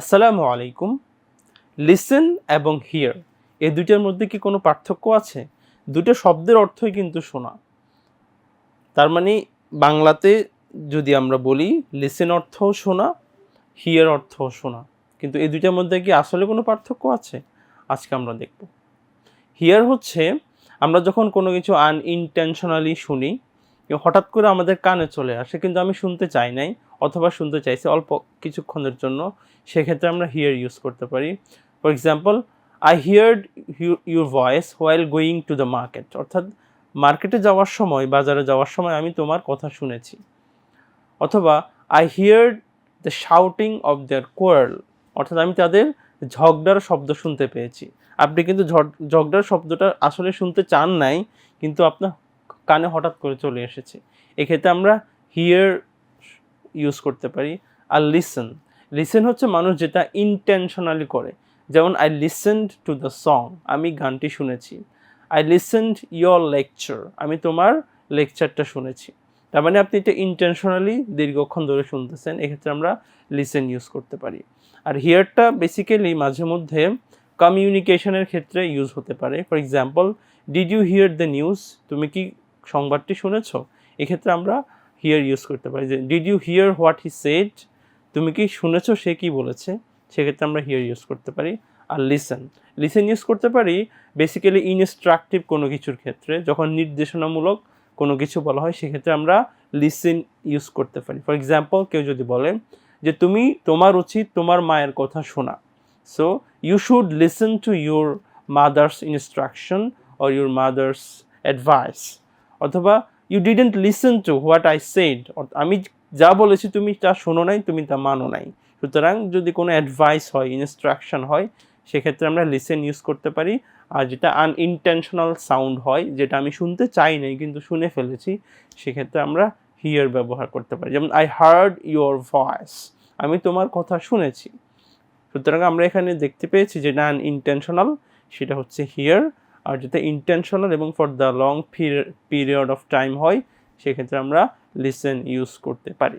আসসালামু আলাইকুম। লিসেন এবং হিয়ার এই দুইটার মধ্যে কি কোনো পার্থক্য আছে? দুটো শব্দের অর্থই কিন্তু শোনা। তার মানে বাংলাতে যদি আমরা বলি লিসেন অর্থও শোনা হিয়ার অর্থও শোনা। কিন্তু এই দুইটার মধ্যে কি আসলে কোনো পার্থক্য আছে? আজকে আমরা দেখব। হিয়ার হচ্ছে, আমরা যখন কোনো কিছু আনইনটেনশনালি শুনি হঠাৎ করে আমাদের কানে চলে আসে, কিন্তু আমি শুনতে চাই নাই অথবা শুনতে চাইছি অল্প কিছুক্ষণের জন্য, সেক্ষেত্রে আমরা হিয়ার ইউজ করতে পারি। For example I heard your voice while going to the market অর্থাৎ মার্কেটে যাওয়ার সময়, বাজারে যাওয়ার সময় আমি তোমার কথা শুনেছি। অথবা I heard the shouting of their quarrel অর্থাৎ আমি তাদের ঝগড়ার শব্দ শুনতে পেয়েছি। আপনি কিন্তু ঝগ- ঝগড়ার শব্দটা আসলে শুনতে চান নাই, কিন্তু আপনার কানে হঠাৎ করে চলে এসেছে। এক্ষেত্রে আমরা হিয়ার ইউজ করতে পারি আর লিসেন লিসেন হচ্ছে মানুষ যেটা ইনটেনশনালি করে। যেমন I listened to the song আমি গানটি শুনেছি। আই লিসেন্ড ইয়োর লেকচার আমি তোমার লেকচারটা শুনেছি। তার মানে আপনি এটা ইন্টেনশনালি দীর্ঘক্ষণ ধরে শুনতেছেন, এক্ষেত্রে আমরা লিসেন ইউজ করতে পারি। আর হিয়ারটা বেসিক্যালি মাঝে মধ্যে কমিউনিকেশনের ক্ষেত্রে ইউজ হতে পারে। For example did you hear the news তুমি কি সংবাদটি শুনেছ? এক্ষেত্রে আমরা হিয়ার ইউজ করতে পারি যে did you hear what he said তুমি কি শুনেছো সে কি বলেছে? সেক্ষেত্রে আমরা হিয়ার ইউজ করতে পারি আর লিসেন লিসেন ইউজ করতে পারি বেসিক্যালি ইনস্ট্রাকটিভ কোনো কিছুর ক্ষেত্রে, যখন নির্দেশনামূলক কোনো কিছু বলা হয়, সেক্ষেত্রে আমরা লিসেন ইউজ করতে পারি। ফর এক্সাম্পল কেউ যদি বলে যে, তুমি তোমার উচিত তোমার মায়ের কথা শোনা। So you should listen to your mother's instruction or your mother's advice অথবা you didn't listen to what I said আমি যা বলেছি তুমি তা শোনো নাই, তুমি তা মানো নাই। সুতরাং যদি কোনো অ্যাডভাইস হয় ইনস্ট্রাকশন হয়, সেক্ষেত্রে আমরা লিসেন ইউজ করতে পারি। আর যেটা আনইনটেনশনাল সাউন্ড হয়, যেটা আমি শুনতে চাই নাই, কিন্তু শুনে ফেলেছি, সেক্ষেত্রে আমরা হিয়ার ব্যবহার করতে পারি। যেমন আই হার্ড ইউর ভয়েস আমি তোমার কথা শুনেছি। সুতরাং আমরা এখানে দেখতে পেয়েছি যেটা আনইনটেনশনাল সেটা হচ্ছে হিয়ার আর যেটা ইন্টেনশনাল এবং for the long period of time হয়, সেক্ষেত্রে আমরা লিসেন ইউজ করতে পারি।